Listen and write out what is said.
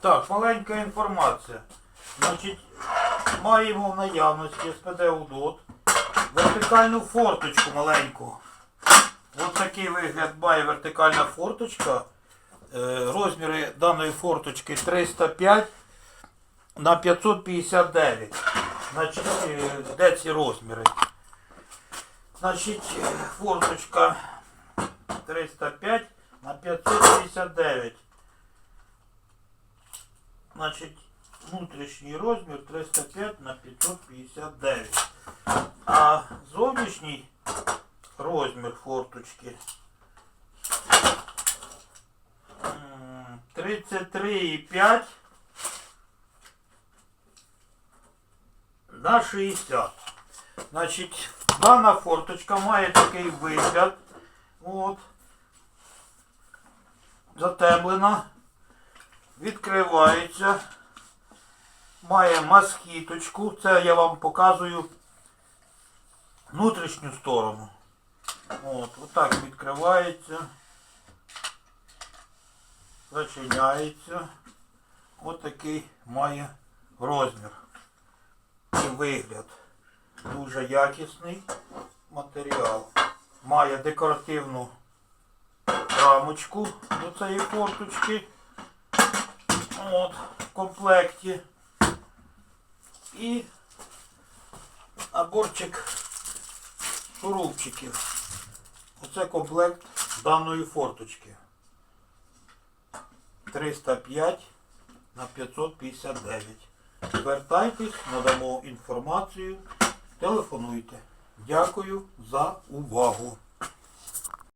Так, маленька інформація. Значить, маємо в наявності СПД УДОТ вертикальну форточку маленьку. Ось такий вигляд має вертикальна форточка. Е, Розміри даної форточки 305 на 559. Значить, е, де ці розміри? Значить, е, форточка 305 на 559. Значить, внутрішній розмір 305 на 559. А зовнішній розмір форточки м, 33,5 на 60. Значить, дана форточка має такий вигляд. От. Затемлена. Відкривається. Має маскіточку. Це я вам показую внутрішню сторону. От, отак відкривається. Зачиняється. Ось такий має розмір і вигляд. Дуже якісний матеріал. Має декоративну рамочку до цієї форточки. От, в комплекті. І наборчик шурупчиків. Оце комплект даної форточки. 305 на 559. Звертайтесь, надамо інформацію, телефонуйте. Дякую за увагу.